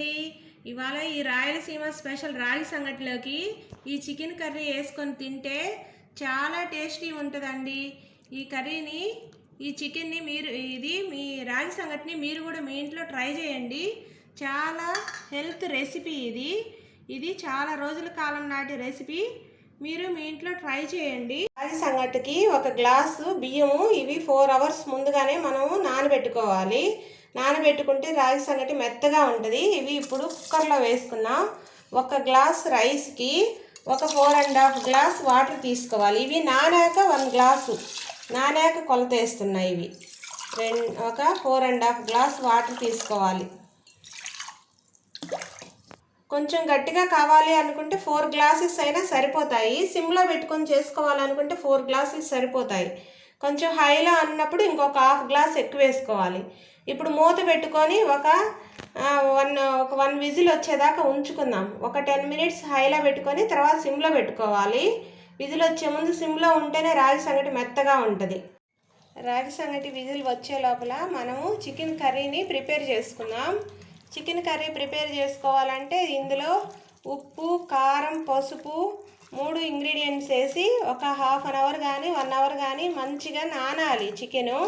అండి ఇవాళ ఈ రాయలసీమ స్పెషల్ రాగి సంగటిలోకి ఈ చికెన్ కర్రీ వేసుకొని తింటే చాలా టేస్టీ ఉంటుందండి. ఈ కర్రీని ఈ చికెన్ని మీరు ఇది మీ రాగి సంగటిని మీరు కూడా మీ ఇంట్లో ట్రై చేయండి. చాలా హెల్త్ రెసిపీ ఇది. ఇది చాలా రోజుల కాలం నాటి రెసిపీ. మీరు మీ ఇంట్లో ట్రై చేయండి. రాగి సంగటికి ఒక గ్లాసు బియ్యము ఇవి ఫోర్ అవర్స్ ముందుగానే మనము నానబెట్టుకోవాలి. నానబెట్టుకుంటే రైస్ అనేది మెత్తగా ఉంటుంది. ఇవి ఇప్పుడు కుక్కర్లో వేసుకున్నాం ఒక గ్లాస్ రైస్కి ఒక four and half glass water తీసుకోవాలి. ఇవి నానాక వన్ గ్లాసు. నానాక కొలత వేస్తున్నాయి ఇవి. రెండు ఒక four and half glass water తీసుకోవాలి. కొంచెం గట్టిగా కావాలి అనుకుంటే ఫోర్ గ్లాసెస్ అయినా సరిపోతాయి. సిమ్లో పెట్టుకొని చేసుకోవాలనుకుంటే ఫోర్ గ్లాసెస్ సరిపోతాయి. కొంచెం హైలో అన్నప్పుడు ఇంకొక హాఫ్ గ్లాస్ ఎక్కువ వేసుకోవాలి. ఇప్పుడు మూత పెట్టుకొని ఒక వన్ ఒక వన్ విజిల్ వచ్చేదాకా ఉంచుకుందాం. ఒక టెన్ మినిట్స్ హైలో పెట్టుకొని తర్వాత సిమ్లో పెట్టుకోవాలి. విజిల్ వచ్చే ముందు సిమ్లో ఉంటేనే రాగి సంగటి మెత్తగా ఉంటుంది. రాగి సంగటి విజిల్ వచ్చే లోపల మనము చికెన్ కర్రీని ప్రిపేర్ చేసుకుందాం. చికెన్ కర్రీ ప్రిపేర్ చేసుకోవాలంటే ఇందులో ఉప్పు కారం పసుపు మూడు ఇంగ్రీడియంట్స్ వేసి ఒక హాఫ్ అన్ అవర్ కానీ వన్ అవర్ కానీ మంచిగా నానాలి చికెను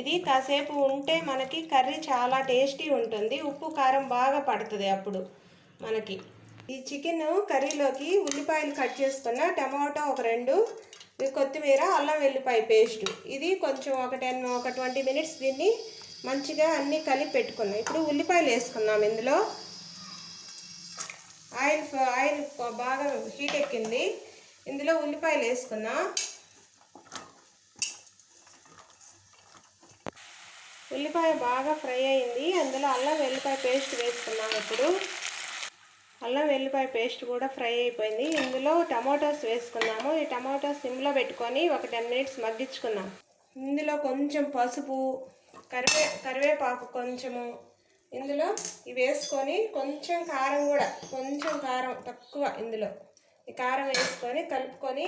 ఇది కాసేపు ఉంటే మనకి కర్రీ చాలా టేస్టీ ఉంటుంది. ఉప్పు కారం బాగా పడుతుంది అప్పుడు మనకి. ఈ చికెన్ కర్రీలోకి ఉల్లిపాయలు కట్ చేసుకున్న టమాటో ఒక రెండు కొత్తిమీర అల్లం వెల్లిపాయ పేస్ట్ ఇది కొంచెం ఒక టెన్ ఒక ట్వంటీ మినిట్స్ దీన్ని మంచిగా అన్నీ కలిపి పెట్టుకున్నాం. ఇప్పుడు ఉల్లిపాయలు వేసుకున్నాం ఇందులో. ఆయిల్ ఆయిల్ బాగా హీట్ ఎక్కింది. ఇందులో ఉల్లిపాయలు వేసుకున్నా. ఉల్లిపాయ బాగా ఫ్రై అయింది. అందులో అల్లం వెల్లిపాయ పేస్ట్ వేసుకున్నాం ఇప్పుడు. అల్లం వెల్లిపాయ పేస్ట్ కూడా ఫ్రై అయిపోయింది. ఇందులో టమాటోస్ వేసుకున్నాము. ఈ టమాటోస్ సిమ్లో పెట్టుకొని ఒక టెన్ మినిట్స్ మగ్గించుకున్నాం. ఇందులో కొంచెం పసుపు కరివే కరివేపాకు కొంచెము ఇందులో ఇవి వేసుకొని కొంచెం కారం కూడా కొంచెం కారం తక్కువ ఇందులో. ఈ కారం వేసుకొని కలుపుకొని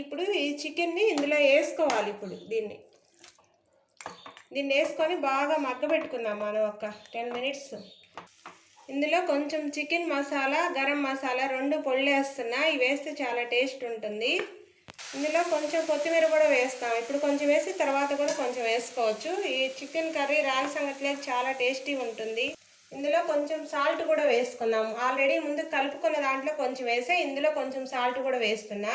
ఇప్పుడు ఈ చికెన్ని ఇందులో వేసుకోవాలి ఇప్పుడు దీన్ని. దీన్ని వేసుకొని బాగా మగ్గబెట్టుకుందాం మనం ఒక టెన్ మినిట్స్. ఇందులో కొంచెం చికెన్ మసాలా గరం మసాలా రెండు పొళ్ళు వేస్తున్నా ఇవి వేస్తే చాలా టేస్ట్ ఉంటుంది. ఇందులో కొంచెం కొత్తిమీర కూడా వేస్తాం. ఇప్పుడు కొంచెం వేసి తర్వాత కూడా కొంచెం వేసుకోవచ్చు. ఈ చికెన్ కర్రీ రాగి సంగట్లేదు చాలా టేస్టీ ఉంటుంది. ఇందులో కొంచెం సాల్ట్ కూడా వేసుకుందాం. ఆల్రెడీ ముందు కలుపుకున్న దాంట్లో కొంచెం వేసే ఇందులో కొంచెం సాల్ట్ కూడా వేస్తున్నా.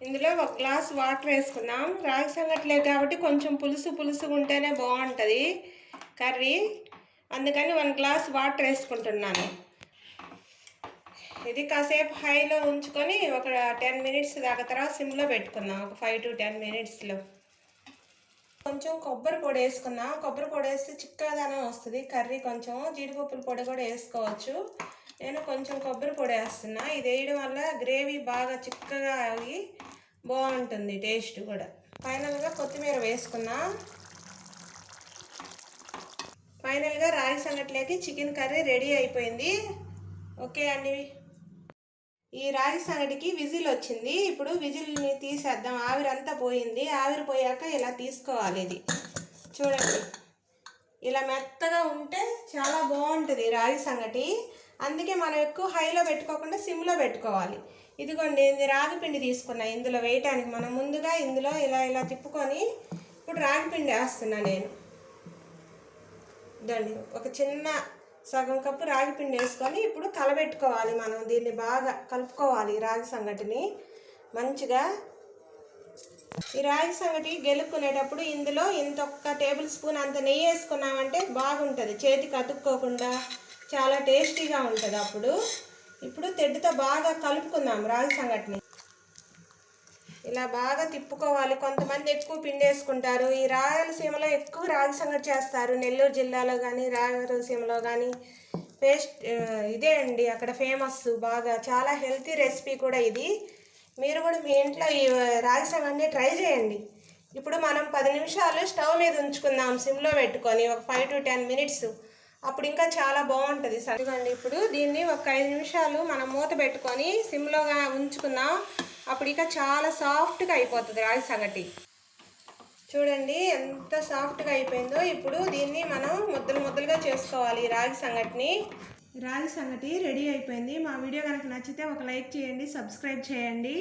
ఇందులో ఒక గ్లాస్ వాటర్ వేసుకున్నాం రాగి సంగట్లే కాబట్టి కొంచెం పులుసు పులుసుగా ఉంటేనే బాగుంటుంది కర్రీ. అందుకని వన్ గ్లాస్ వాటర్ వేసుకుంటున్నాను. ఇది కాసేపు హైలో ఉంచుకొని ఒక టెన్ మినిట్స్ దాకా తర్వాత సిమ్లో పెట్టుకుందాం. ఒక ఫైవ్ టు టెన్ మినిట్స్లో. కొంచెం కొబ్బరి పొడి వేసుకుందాం. కొబ్బరి పొడి వేస్తే చిక్కదనం వస్తుంది. కర్రీ కొంచెం జీడిపప్పుల పొడి కూడా వేసుకోవచ్చు. నేను కొంచెం కొబ్బరి పొడి వేస్తున్నా. ఇది వేయడం వల్ల గ్రేవీ బాగా చిక్కగా అవి బాగుంటుంది టేస్ట్ కూడా. ఫైనల్గా కొత్తిమీర వేసుకున్నా. ఫైనల్గా రాగి సంగట్లోకి చికెన్ కర్రీ రెడీ అయిపోయింది. ఓకే అండి. ఈ రాగి సంగటికి విజిల్ వచ్చింది. ఇప్పుడు విజిల్ని తీసేద్దాం. ఆవిరంతా పోయింది. ఆవిరి పోయాక ఇలా తీసుకోవాలి ఇది. చూడండి. ఇలా మెత్తగా ఉంటే చాలా బాగుంటుంది రాగి సంగటి. అందుకే మనం ఎక్కువ హైలో పెట్టుకోకుండా సిమ్లో పెట్టుకోవాలి. ఇదిగోండి ఇది రాగి పిండి తీసుకున్నా. ఇందులో వేయటానికి మనం ముందుగా ఇందులో ఇలా ఇలా తిప్పుకొని ఇప్పుడు రాగి పిండి వేస్తున్నా నేను. ఇదండి ఒక చిన్న సగం కప్పు రాగి పిండి వేసుకొని ఇప్పుడు కలబెట్టుకోవాలి మనం. దీన్ని బాగా కలుపుకోవాలి రాగి సంగటిని. మంచిగా ఈ రాగి సంగటి గెలుక్కునేటప్పుడు ఇందులో ఇంత ఒక్క టేబుల్ స్పూన్ అంత నెయ్యి వేసుకున్నామంటే బాగుంటుంది. చేతికి అతుక్కోకుండా చాలా టేస్టీగా ఉంటుంది అప్పుడు. ఇప్పుడు తెడ్డుతో బాగా కలుపుకుందాం రాగి సంగటిని. ఇలా బాగా తిప్పుకోవాలి. కొంతమంది ఎక్కువ పిండి వేసుకుంటారు ఈ రాయలసీమలో ఎక్కువ రాగి సంగటి చేస్తారు. నెల్లూరు జిల్లాలో కానీ రాయలసీమలో కానీ పేస్ట్ ఇదే అండి అక్కడ ఫేమస్ బాగా. చాలా హెల్తీ రెసిపీ కూడా ఇది. మీరు కూడా మీ ఇంట్లో ఈ రాగి సంగటిని ట్రై చేయండి. ఇప్పుడు మనం పది నిమిషాలు స్టవ్ మీద ఉంచుకుందాం. సిమ్లో పెట్టుకొని ఒక ఫైవ్ టు టెన్ మినిట్స్. అప్పుడు ఇంకా చాలా బాగుంటుంది. సరిగండి ఇప్పుడు దీన్ని ఒక ఐదు నిమిషాలు మనం మూత పెట్టుకొని సిమ్లోగా ఉంచుకుందాం. అప్పుడు ఇంకా చాలా సాఫ్ట్గా అయిపోతుంది రాగి సంగటి. చూడండి ఎంత సాఫ్ట్గా అయిపోయిందో. ఇప్పుడు దీన్ని మనం ముద్దలు ముద్దలుగా చేసుకోవాలి రాగి సంగటిని. రాగి సంగటి రెడీ అయిపోయింది. మా వీడియో కనుక నచ్చితే ఒక లైక్ చేయండి సబ్స్క్రైబ్ చేయండి.